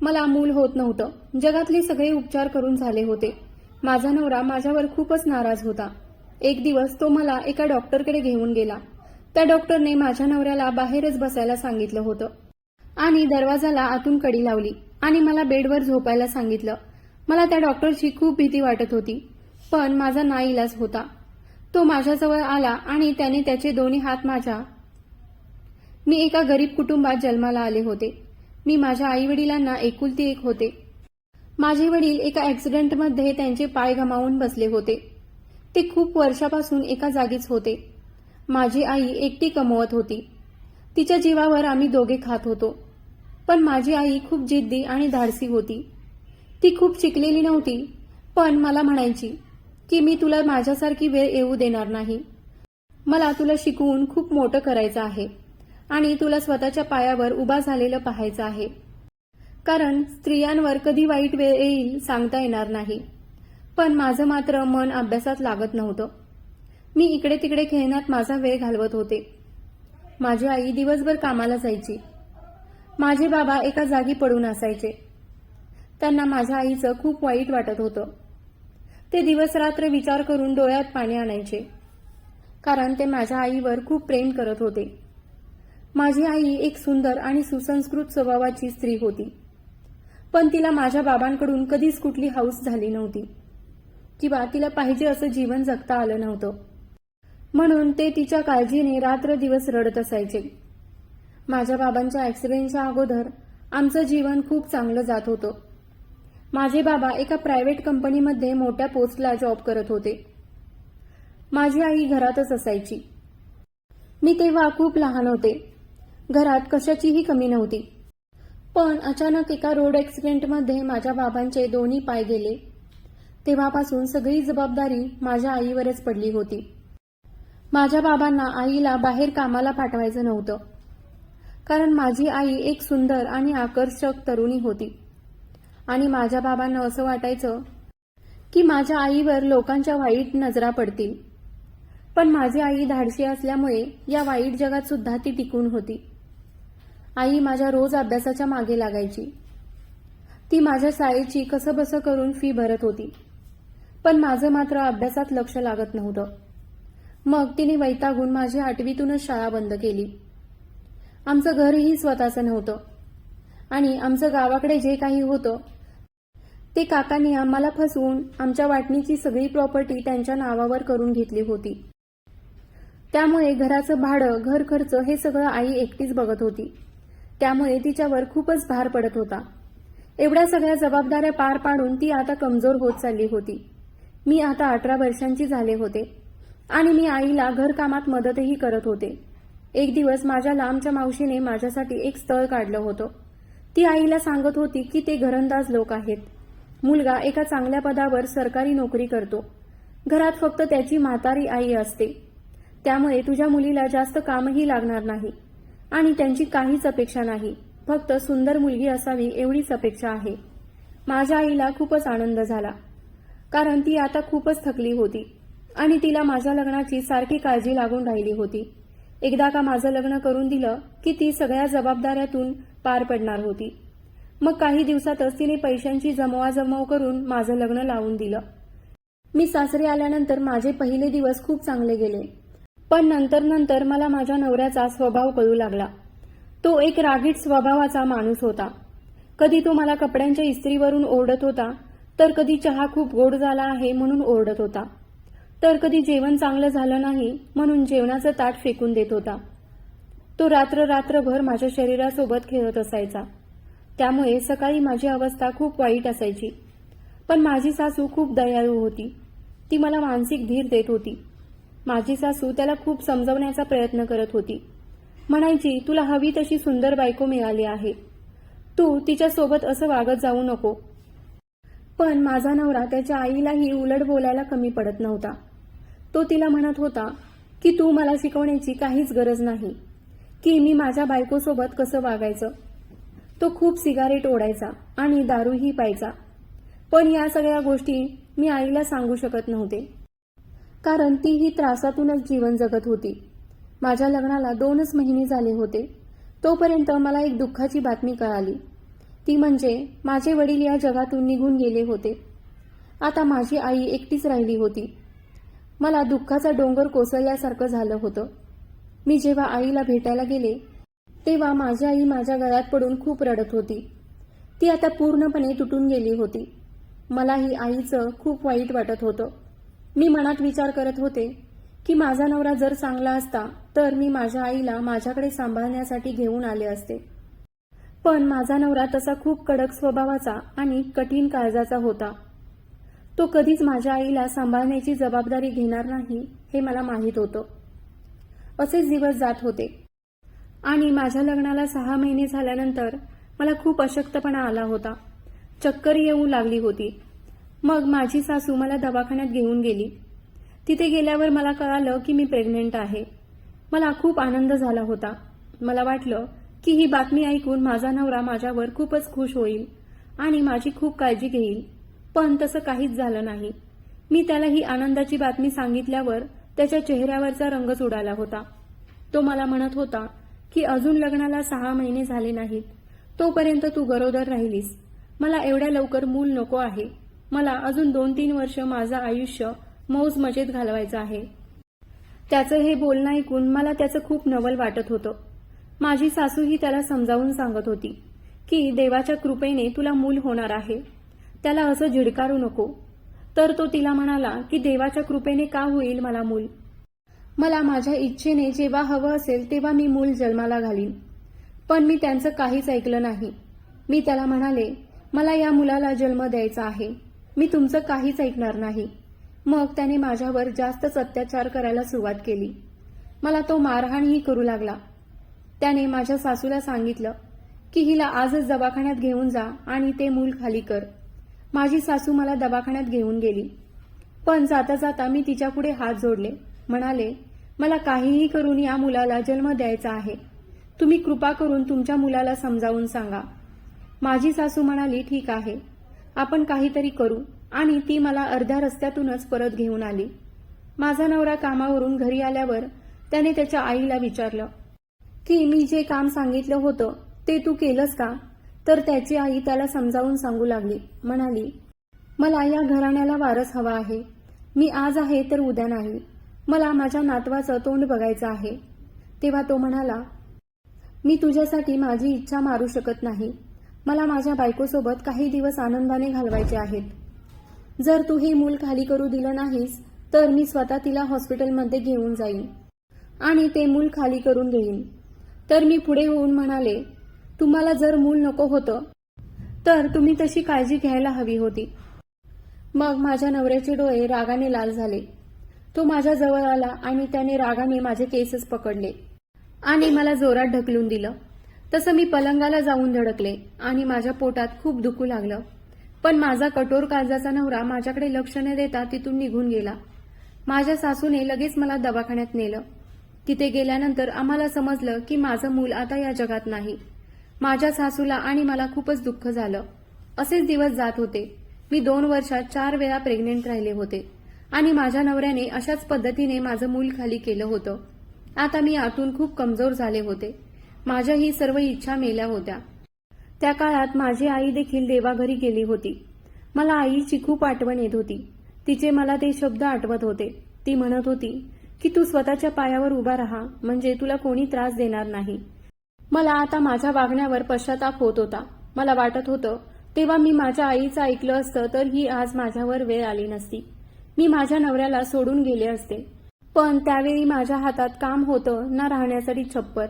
मला मूल होत नव्हतं. जगातले सगळे उपचार करून झाले होते. माझा नवरा माझ्यावर खूपच नाराज होता. एक दिवस तो मला एका डॉक्टरकडे घेऊन गेला. त्या डॉक्टरने माझ्या नवऱ्याला बाहेरच बसायला सांगितलं होतं. आणि दरवाजाला आतून कडी लावली आणि मला बेडवर झोपायला सांगितलं. मला त्या डॉक्टरची खूप भीती वाटत होती. पण माझा नाईलाज होता. तो माझ्याजवळ आला आणि त्याने त्याचे दोन्ही हात माझ्या. मी एका गरीब कुटुंबात जन्माला आले होते. मी माझ्या आई वडिलांना एकुलती एक होते. माझे वडील एका ऍक्सिडेंटमध्ये त्यांचे पाय गमावून बसले होते. ते खूप वर्षापासून एका जागीच होते. माझी आई एकटी कमवत होती. तिच्या जीवावर आम्ही दोघे खात होतो. पण माझी आई खूप जिद्दी आणि धाडसी होती. ती खूप शिकलेली नव्हती पण मला म्हणायची की मी तुला माझ्यासारखी वेळ येऊ देणार नाही. मला तुला शिकवून खूप मोठं करायचं आहे. आणि तुला स्वतःच्या पायावर उभा झालेलं पाहायचं आहे. कारण स्त्रियांवर कधी वाईट वेळ येईल सांगता येणार नाही. पण माझं मात्र मन अभ्यासात लागत नव्हतं. मी इकडे तिकडे खेळण्यात माझा वेळ घालवत होते. माझी आई दिवसभर कामाला जायची. माझे बाबा एका जागी पडून असायचे. त्यांना माझ्या आईचं खूप वाईट वाटत होतं. ते दिवस रात्र विचार करून डोळ्यात पाणी आणायचे. कारण ते माझ्या आईवर खूप प्रेम करत होते. माझी आई एक सुंदर आणि सुसंस्कृत स्वभावाची स्त्री होती. पण तिला माझ्या बाबांकडून कधीच कुठली हाऊस झाली नव्हती. किंवा तिला पाहिजे असं जीवन जगता आलं नव्हतं. म्हणून ते तिच्या काळजीने रात्र दिवस रडत असायचे. माझ्या बाबांच्या ऍक्सिडेंटच्या अगोदर आमचं जीवन खूप चांगलं जात होतं. माझे बाबा एका प्रायव्हेट कंपनीमध्ये मोठ्या पोस्टला जॉब करत होते. माझी आई घरातच असायची. मी तेव्हा खूप लहान होते. घरात कशाचीही कमी नव्हती. पण अचानक एका रोड ॲक्सिडेंटमध्ये माझ्या बाबांचे दोन्ही पाय गेले. तेव्हापासून सगळी जबाबदारी माझ्या आईवरच पडली होती. माझ्या बाबांना आईला बाहेर कामाला पाठवायचं नव्हतं. कारण माझी आई एक सुंदर आणि आकर्षक तरुणी होती. आणि माझ्या बाबांना असं वाटायचं की माझ्या आईवर लोकांच्या वाईट नजरा पडतील. पण माझी आई धाडशी असल्यामुळे या वाईट जगात सुद्धा ती टिकून होती. आई माझ्या रोज अभ्यासाच्या मागे लागायची. ती माझ्या शाळेची कसंबसं करून फी भरत होती. पण माझं मात्र अभ्यासात लक्ष लागत नव्हतं. मग तिने वैतागून माझी आठवीतूनच शाळा बंद केली. आमचं घरही स्वतःचं नव्हतं. आणि आमचं गावाकडे जे काही होतं ते काकांनी आम्हाला फसवून आमच्या वाटणीची सगळी प्रॉपर्टी त्यांच्या नावावर करून घेतली होती. त्यामुळे घराचं भाडं घर खर्च हे सगळं आई एकटीच बघत होती. त्यामुळे तिच्यावर खूपच भार पडत होता. एवढ्या सगळ्या जबाबदाऱ्या पार पाडून ती आता कमजोर होत चालली होती. मी आता अठरा वर्षांची झाले होते. आणि मी आईला घरकामात मदतही करत होते. एक दिवस माझ्या लांबच्या मावशीने माझ्यासाठी एक स्थळ काढलं होतं. ती आईला सांगत होती की ते घरंदाज लोक आहेत. मुलगा एका चांगल्या पदावर सरकारी नोकरी करतो. घरात फक्त त्याची म्हातारी आई असते. त्यामुळे तुझ्या मुलीला जास्त कामही लागणार नाही. आणि त्यांची काहीच अपेक्षा नाही. फक्त सुंदर मुलगी असावी एवढीच अपेक्षा आहे. माझ्या आईला खूपच आनंद झाला. कारण ती आता खूपच थकली होती. आणि तिला माझ्या लग्नाची सारखी काळजी लागून राहिली होती. एकदा का माझं लग्न करून दिलं की ती सगळ्या जबाबदाऱ्यातून पार पडणार होती. मग काही दिवसातच तिने पैशांची जमवाजमव करून माझं लग्न लावून दिलं. मी सासरी आल्यानंतर माझे पहिले दिवस खूप चांगले गेले. पण नंतर नंतर मला माझ्या नवऱ्याचा स्वभाव कळू लागला. तो एक रागीट स्वभावाचा माणूस होता. कधी तो मला कपड्यांच्या इस्त्रीवरून ओरडत होता तर कधी चहा खूप गोड झाला आहे म्हणून ओरडत होता. तर कधी जेवण चांगलं झालं नाही म्हणून जेवणाचं ताट फेकून देत होता. तो रात्र रात्रभर माझ्या शरीरासोबत खेळत असायचा. त्यामुळे सकाळी माझी अवस्था खूप वाईट असायची. पण माझी सासू खूप दयाळू होती. ती मला मानसिक धीर देत होती. माझी सासू त्याला खूप समजवण्याचा प्रयत्न करत होती. म्हणायची तुला हवी तशी सुंदर बायको मिळाली आहे. तू तिच्यासोबत असं वागत जाऊ नको. पण माझा नवरा त्याच्या आईलाही उलट बोलायला कमी पडत नव्हता. तो तिला म्हणत होता की तू मला शिकवण्याची काहीच गरज नाही. की मी माझ्या बायकोसोबत कसं वागायचं? तो खूप सिगारेट ओढायचा आणि दारूही पायचा पण या सगळ्या गोष्टी मी आईला सांगू शकत नव्हते. कारण ती ही त्रासातूनच जीवन जगत होती. माझ्या लग्नाला दोनच महिने झाले होते. तोपर्यंत मला एक दुःखाची बातमी कळाली. ती म्हणजे माझे वडील या जगातून निघून गेले होते. आता माझी आई एकटीच राहिली होती. मला दुःखाचा डोंगर कोसळल्यासारखं झालं होतं. मी जेव्हा आईला भेटायला गेले तेव्हा माझी आई माझ्या गळ्यात पडून खूप रडत होती. ती आता पूर्णपणे तुटून गेली होती. मलाही आईचं खूप वाईट वाटत होतं. मी मनात विचार करत होते की माझा नवरा जर चांगला असता तर मी माझ्या आईला माझ्याकडे सांभाळण्यासाठी घेऊन आले असते. पण माझा नवरा तसा खूप कडक स्वभावाचा आणि कठीण काळजाचा होता. तो कधीच माझ्या आईला सांभाळण्याची जबाबदारी घेणार नाही हे मला माहीत होतं. असेच दिवस जात होते. आणि माझ्या लग्नाला सहा महिने झाल्यानंतर मला खूप अशक्तपणा आला होता. चक्कर येऊ लागली होती. मग माझी सासू मला दवाखान्यात घेऊन गेली. तिथे गेल्यावर मला कळालं की मी प्रेग्नेंट आहे. मला खूप आनंद झाला होता. मला वाटलं की ही बातमी ऐकून माझा नवरा माझ्यावर खूपच खुश होईल आणि माझी खूप काळजी घेईल. पण तसं काहीच झालं नाही. मी त्याला ही आनंदाची बातमी सांगितल्यावर त्याच्या चेहऱ्यावरचा रंगच उडाला होता. तो मला म्हणत होता की अजून लग्नाला सहा महिने झाले नाहीत. तोपर्यंत तू गरोदर राहिलीस. मला एवढ्या लवकर मूल नको आहे. मला अजून दोन तीन वर्ष माझं आयुष्य मौज मजेत घालवायचं आहे. त्याचं हे बोलणं ऐकून मला त्याचं खूप नवल वाटत होतं. माझी सासूही त्याला समजावून सांगत होती की देवाच्या कृपेने तुला मूल होणार आहे. त्याला असं झिडकारू नको. तर तो तिला म्हणाला की देवाच्या कृपेने का होईल मला मूल? मला माझ्या इच्छेने जेव्हा हवं असेल तेव्हा मी मूल जन्माला घालीन. पण मी त्यांचं काहीच ऐकलं नाही. मी त्याला म्हणाले मला या मुलाला जन्म द्यायचा आहे. मी तुमचं काहीच ऐकणार नाही. मग त्याने माझ्यावर जास्तच अत्याचार करायला सुरुवात केली. मला तो मारहाणही करू लागला. त्याने माझ्या सासूला सांगितलं की हिला आजच दवाखान्यात घेऊन जा आणि ते मूल खाली कर. माझी सासू मला दवाखान्यात घेऊन गेली. पण जाता जाता मी तिच्यापुढे हात जोडले. म्हणाले मला काहीही करून या मुलाला जन्म द्यायचा आहे. तुम्ही कृपा करून तुमच्या मुलाला समजावून सांगा. माझी सासू म्हणाली ठीक आहे. आपण काहीतरी करू. आणि ती मला अर्ध्या रस्त्यातूनच परत घेऊन आली. माझा नवरा कामावरून घरी आल्यावर त्याने त्याच्या आईला विचारलं की मी जे काम सांगितलं होतं ते तू केलंस का? तर त्याची आई त्याला समजावून सांगू लागली. म्हणाली मला या घराण्याला वारस हवा आहे. मी आज आहे तर उद्या नाही. मला माझ्या नातवाचं तोंड बघायचं आहे. तेव्हा तो म्हणाला मी तुझ्यासाठी माझी इच्छा मारू शकत नाही. मला माझ्या बायकोसोबत काही दिवस आनंदाने घालवायचे आहेत. जर तू हे मूल खाली करू दिलं नाहीस तर मी स्वतः तिला हॉस्पिटलमध्ये घेऊन जाईन. आणि ते मूल खाली करून घेईन तर मी पुढे होऊन म्हणाले तुम्हाला जर मूल नको होतं तर तुम्ही तशी काळजी घ्यायला हवी होती. मग माझ्या नवऱ्याचे डोळे रागाने लाल झाले. तो माझ्या जवळ आला आणि त्याने रागाने माझे केसच पकडले आणि मला जोरात ढकलून दिलं. तसं मी पलंगाला जाऊन धडकले आणि माझ्या पोटात खूप दुखू लागलं. पण माझा कठोर काळजाचा नवरा माझ्याकडे लक्ष न देता तिथून निघून गेला. माझ्या सासूने लगेच मला दवाखान्यात नेलं. तिथे गेल्यानंतर आम्हाला समजलं की माझं मूल आता या जगात नाही. माझ्या सासूला आणि मला खूपच दुःख झालं. असेच दिवस जात होते. मी दोन वर्षात चार वेळा प्रेग्नेंट राहिले होते. आणि माझ्या नवऱ्याने अशाच पद्धतीने माझं मूल खाली केलं होतं. आता मी आतून खूप कमजोर झाले होते. माझ्या ही सर्व इच्छा मेल्या होत्या. त्या काळात माझी आई देखील देवाघरी गेली होती. मला आईची खूप आठवण येत होती. तिचे मला ते शब्द आठवत होते. ती म्हणत होती की तू स्वतःच्या पायावर उभा राहा म्हणजे तुला कोणी त्रास देणार नाही. मला आता माझ्या वागण्यावर पश्चाताप होत होता. मला वाटत होतं तेव्हा मी माझ्या आईचं ऐकलं असतं तर ही आज माझ्यावर वेळ आली नसती. मी माझ्या नवऱ्याला सोडून गेले असते. पण त्यावेळी माझ्या हातात काम होतं ना राहण्यासाठी छप्पर.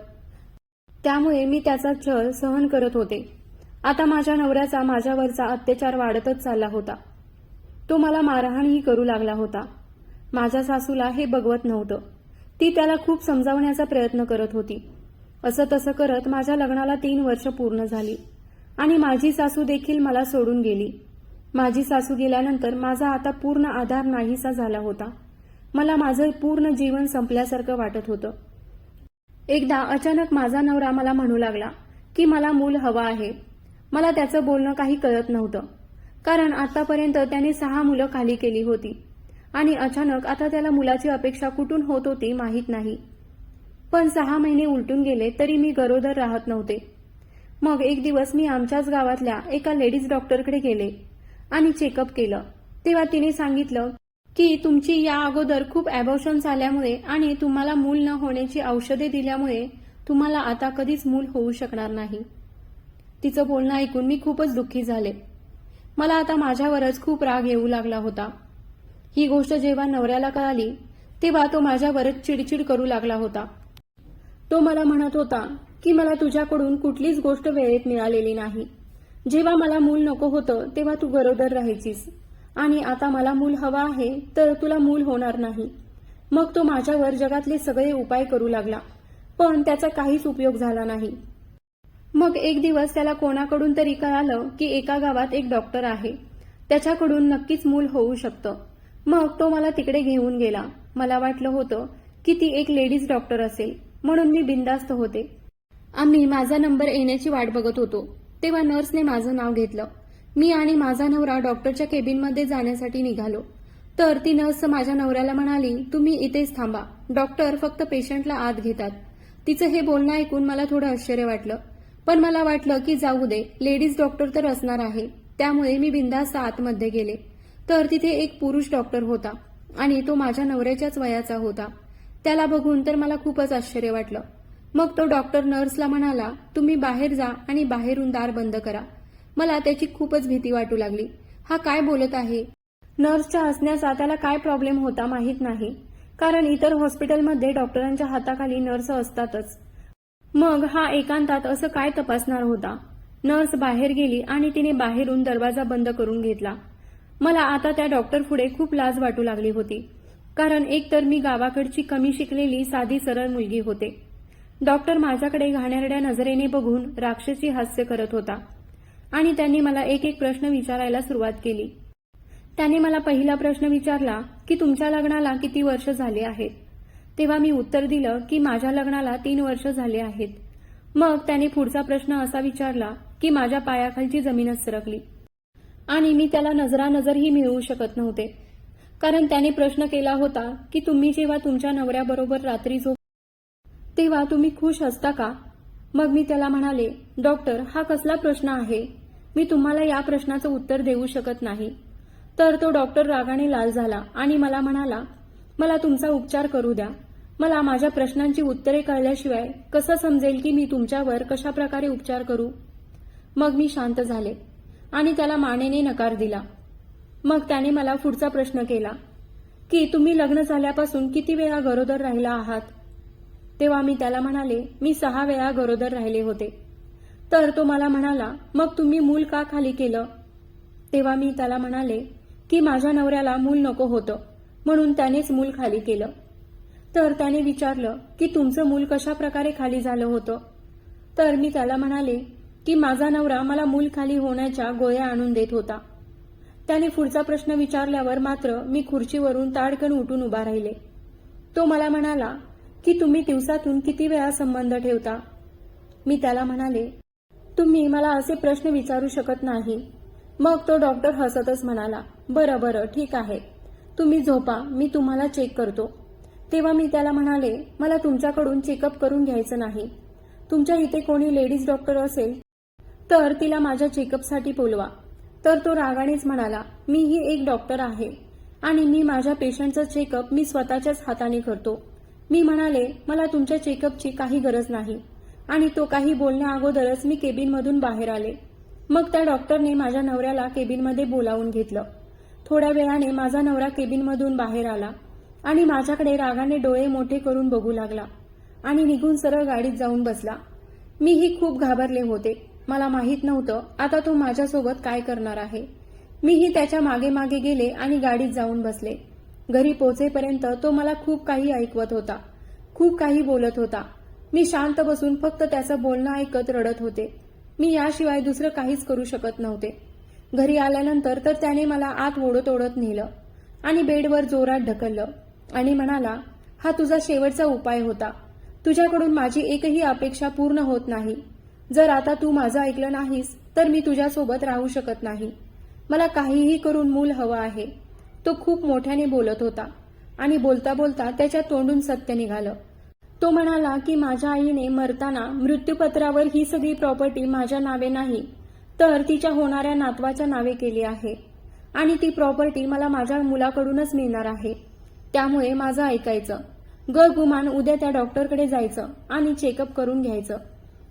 त्यामुळे मी त्याचा छळ सहन करत होते. आता माझ्या नवऱ्याचा माझ्यावरचा अत्याचार वाढतच चालला होता. तो मला मारहाणही करू लागला होता. माझ्या सासूला हे बघवत नव्हतं. ती त्याला खूप समजावण्याचा प्रयत्न करत होती. असं तसं करत माझ्या लग्नाला तीन वर्ष पूर्ण झाली आणि माझी सासू देखील मला सोडून गेली. माझी सासू गेल्यानंतर माझा आता पूर्ण आधार नाहीसा झाला होता. मला माझं पूर्ण जीवन संपल्यासारखं वाटत होतं. एकदा अचानक माझा नवरा मला म्हणू लागला की मला मूल हवं आहे. मला त्याचं बोलणं काही कळत नव्हतं. कारण आतापर्यंत त्याने सहा मुलं खाली केली होती. आणि अचानक आता त्याला मुलाची अपेक्षा कुठून होत होती माहीत नाही. पण सहा महिने उलटून गेले तरी मी गरोदर राहत नव्हते. मग एक दिवस मी आमच्याच गावातल्या एका लेडीज डॉक्टरकडे गेले आणि चेकअप केलं. तेव्हा तिने सांगितलं की तुमची या अगोदर खूप ॲबॉर्शन आल्यामुळे आणि तुम्हाला मूल न होण्याची औषधे दिल्यामुळे तुम्हाला आता कधीच मूल होऊ शकणार नाही. तिचं बोलणं ऐकून मी खूपच दुःखी झाले. मला आता माझ्यावरच खूप राग येऊ लागला होता. ही गोष्ट जेव्हा नवऱ्याला कळाली तेव्हा तो माझ्यावरच चिडचिड करू लागला होता. तो मला म्हणत होता की मला तुझ्याकडून कुठलीच गोष्ट वेळेत मिळालेली नाही. जेव्हा मला मूल नको होतं तेव्हा तू गरोदर राहायचीस. आणि आता मला मूल हवा आहे तर तुला मूल होणार नाही. मग तो माझ्यावर जगातले सगळे उपाय करू लागला पण त्याचा काहीच उपयोग झाला नाही. मग एक दिवस त्याला कोणाकडून तरी कळालं की एका गावात एक डॉक्टर आहे. त्याच्याकडून नक्कीच मूल होऊ शकतं. मग तो मला तिकडे घेऊन गेला. मला वाटलं होतं की ती एक लेडीज डॉक्टर असेल म्हणून मी बिंदास्त होते. आम्ही माझा नंबर येण्याची वाट बघत होतो. तेव्हा नर्सने माझं नाव घेतलं. मी आणि माझा नवरा डॉक्टरच्या केबिनमध्ये जाण्यासाठी निघालो. तर ती नर्स माझ्या नवऱ्याला म्हणाली तुम्ही इथेच थांबा. डॉक्टर फक्त पेशंटला आत घेतात. तिचं हे बोलणं ऐकून मला थोडं आश्चर्य वाटलं. पण मला वाटलं की जाऊ दे लेडीज डॉक्टर तर असणार आहे. त्यामुळे मी बिंदास्त आतमध्ये गेले. तर तिथे एक पुरुष डॉक्टर होता आणि तो माझ्या नवऱ्याच्याच वयाचा होता. त्याला बघून तर मला खूपच आश्चर्य वाटलं. मग तो डॉक्टर नर्सला म्हणाला तुम्ही बाहेर जा आणि बाहेरून दार बंद करा. मला त्याची खूपच भीती वाटू लागली. हा काय बोलत आहे? नर्सच्या हसण्याचा त्याला काय प्रॉब्लेम होता माहीत नाही. कारण इतर हॉस्पिटलमध्ये डॉक्टरांच्या हाताखाली नर्स असतातच. मग हा एकांतात असं काय तपासणार होता? नर्स बाहेर गेली आणि तिने बाहेरून दरवाजा बंद करून घेतला. मला आता त्या डॉक्टर पुढे खूप लाज वाटू लागली होती. कारण एकतर मी गावाकडची कमी शिकलेली साधी सरळ मुलगी होते. डॉक्टर माझ्याकडे घाणेरड्या नजरेने बघून राक्षसी हास्य करत होता. आणि त्यांनी मला एक एक प्रश्न विचारायला सुरुवात केली. त्याने मला पहिला प्रश्न विचारला की तुमच्या लग्नाला किती वर्ष झाले आहेत? तेव्हा मी उत्तर दिलं की माझ्या लग्नाला तीन वर्ष झाले आहेत. मग त्याने पुढचा प्रश्न असा विचारला की माझ्या पायाखालची जमीनच सरकली. आणि मी त्याला नजरानजरही मिळवू शकत नव्हते. कारण त्याने प्रश्न केला होता की तुम्ही जेव्हा तुमच्या नवऱ्याबरोबर रात्री झोप तेव्हा तुम्ही खुश असता का? मग मी त्याला म्हणाले डॉक्टर हा कसला प्रश्न आहे? मी तुम्हाला या प्रश्नाचं उत्तर देऊ शकत नाही. तर तो डॉक्टर रागाने लाल झाला आणि मला म्हणाला मला तुमचा उपचार करू द्या. मला माझ्या प्रश्नांची उत्तरे कळल्याशिवाय कसं समजेल की मी तुमच्यावर कशा प्रकारे उपचार करू? मग मी शांत झाले आणि त्याला मानेने नकार दिला. मग त्याने मला पुढचा प्रश्न केला की तुम्ही लग्न झाल्यापासून किती वेळा गरोदर राहिला आहात? तेव्हा मी त्याला म्हणाले मी सहा वेळा गरोदर राहिले होते. तर तो मला म्हणाला मग तुम्ही मूल का खाली केलं? तेव्हा मी त्याला म्हणाले की माझ्या नवऱ्याला मूल नको होतं म्हणून त्यानेच मूल खाली केलं. तर त्याने विचारलं की तुमचं मूल कशा प्रकारे खाली झालं होतं? तर मी त्याला म्हणाले की माझा नवरा मला मूल खाली होण्याच्या गोळ्या आणून देत होता. त्याने पुढचा प्रश्न विचारल्यावर मात्र मी खुर्चीवरून ताडकन उठून उभा राहिले. तो मला म्हणाला की तुम्ही दिवसातून किती वेळा संबंध ठेवता? मी त्याला म्हणाले तुम्ही मला असे प्रश्न विचारू शकत नाही. मग तो डॉक्टर हसतच म्हणाला बरं बरं ठीक आहे. तुम्ही झोपा मी तुम्हाला चेक करतो. तेव्हा मी त्याला म्हणाले मला तुमच्याकडून चेकअप करून घ्यायचं नाही. तुमच्या इथे कोणी लेडीज डॉक्टर असेल तर तिला माझ्या चेकअपसाठी बोलवा. तर तो रागानेच म्हणाला मी ही एक डॉक्टर आहे आणि मी माझ्या पेशंटचं चेकअप मी स्वतःच्याच हाताने करतो. मी म्हणाले मला तुमच्या चेकअपची काही गरज नाही. आणि तो काही बोलण्या अगोदरच मी केबिनमधून बाहेर आले. मग त्या डॉक्टरने माझ्या नवऱ्याला केबिनमध्ये बोलावून घेतलं. थोड्या वेळाने माझा नवरा केबिनमधून बाहेर आला आणि माझ्याकडे रागाने डोळे मोठे करून बघू लागला आणि निघून सरळ गाडीत जाऊन बसला. मीही खूप घाबरले होते. मला माहीत नव्हतं आता तो माझ्यासोबत काय करणार आहे. मीही त्याच्यामागे मागे गेले आणि गाडीत जाऊन बसले. घरी पोहोचेपर्यंत तो मला खूप काही ऐकवत होता. खूप काही बोलत होता. मी शांत बसून फक्त त्याचं बोलणं ऐकत रडत होते. मी याशिवाय दुसरं काहीच करू शकत नव्हते. घरी आल्यानंतर तर त्याने मला आत ओढत ओढत नेलं आणि बेडवर जोरात ढकललं आणि म्हणाला हा तुझा शेवटचा उपाय होता. तुझ्याकडून माझी एकही अपेक्षा पूर्ण होत नाही. जर आता तू माझं ऐकलं नाहीस तर मी तुझ्यासोबत राहू शकत नाही. मला काहीही करून मूल हवं आहे. तो खूप मोठ्याने बोलत होता आणि बोलता बोलता त्याच्या तोंडून सत्य निघालं. तो म्हणाला की माझ्या आईने मरताना मृत्यूपत्रावर ही सगळी प्रॉपर्टी माझ्या नावे नाही तर तिच्या होणाऱ्या नातवाच्या नावे केली आहे. आणि ती प्रॉपर्टी मला माझ्या मुलाकडूनच मिळणार आहे. त्यामुळे माझं ऐकायचं. ग गुमान उद्या त्या डॉक्टरकडे जायचं आणि चेकअप करून घ्यायचं.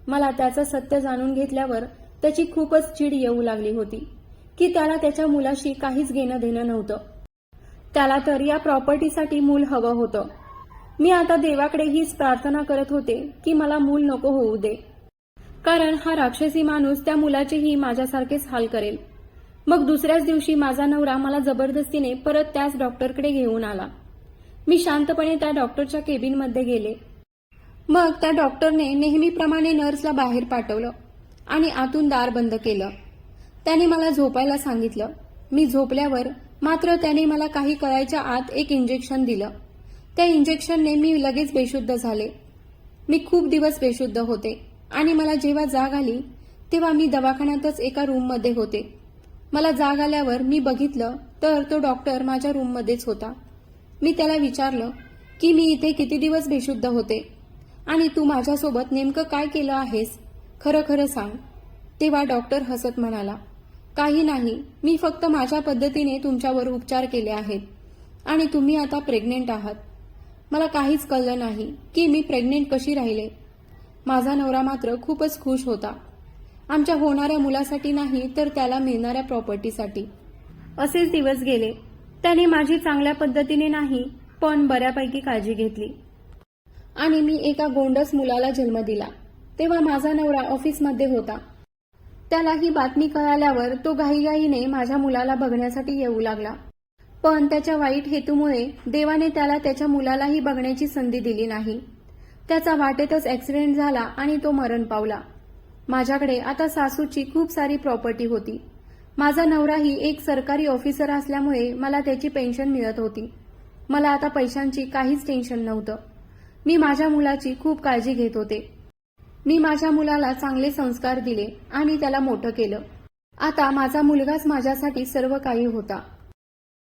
मला त्याचं सत्य जाणून घेतल्यावर त्याची खूपच चीड येऊ लागली होती की त्याला त्याच्या मुलाशी काहीच घेणं देणं नव्हतं. त्याला तर या प्रॉपर्टीसाठी मूल हवं होतं. मी आता देवाकडे हीच प्रार्थना करत होते की मला मूल नको होऊ दे. कारण हा राक्षसी माणूस त्या मुलाचेही माझ्यासारखेच हाल करेल. मग दुसऱ्याच दिवशी माझा नवरा मला जबरदस्तीने परत त्याच डॉक्टरकडे घेऊन आला. मी शांतपणे त्या डॉक्टरच्या केबिनमध्ये गेले. मग त्या डॉक्टरने नेहमीप्रमाणे नर्सला बाहेर पाठवलं आणि आतून दार बंद केलं. त्याने मला झोपायला सांगितलं. मी झोपल्यावर मात्र त्याने मला काही करायच्या आत एक इंजेक्शन दिलं. त्या इंजेक्शनने मी लगेच बेशुद्ध झाले. मी खूप दिवस बेशुद्ध होते. आणि मला जेव्हा जाग आली तेव्हा मी दवाखान्यातच एका रूममध्ये होते. मला जाग आल्यावर मी बघितलं तर तो डॉक्टर माझ्या रूममध्येच होता. मी त्याला विचारलं की मी इथे किती दिवस बेशुद्ध होते? आणि तू माझ्यासोबत नेमकं काय केलं आहेस? खरं खरं सांग. तेव्हा डॉक्टर हसत म्हणाला काही नाही. मी फक्त माझ्या पद्धतीने तुमच्यावर उपचार केले आहेत. आणि तुम्ही आता प्रेग्नेंट आहात. मला काहीच कळलं नाही की मी प्रेग्नेंट कशी राहिले. माझा नवरा मात्र खूपच खुश होता. आमच्या होणाऱ्या मुलासाठी नाही तर त्याला मिळणाऱ्या प्रॉपर्टीसाठी असेच दिवस गेले. त्याने माझी चांगल्या पद्धतीने नाही पण बऱ्यापैकी काळजी घेतली. आणि मी एका गोंडस मुलाला जन्म दिला. तेव्हा माझा नवरा ऑफिसमध्ये होता. त्याला ही बातमी कळाल्यावर तो घाईघाईने माझ्या मुलाला बघण्यासाठी येऊ लागला. पण त्याच्या वाईट हेतूमुळे देवाने त्याला त्याच्या मुलालाही बघण्याची संधी दिली नाही. त्याचा वाटेतच ऍक्सिडेंट झाला आणि तो मरण पावला. माझ्याकडे आता सासूची खूप सारी प्रॉपर्टी होती. माझा नवराही एक सरकारी ऑफिसर असल्यामुळे मला त्याची पेन्शन मिळत होती. मला आता पैशांची काहीच टेन्शन नव्हतं. मी माझ्या मुलाची खूप काळजी घेत होते. मी माझ्या मुलाला चांगले संस्कार दिले आणि त्याला मोठं केलं. आता माझा मुलगाच माझ्यासाठी सर्व काही होता.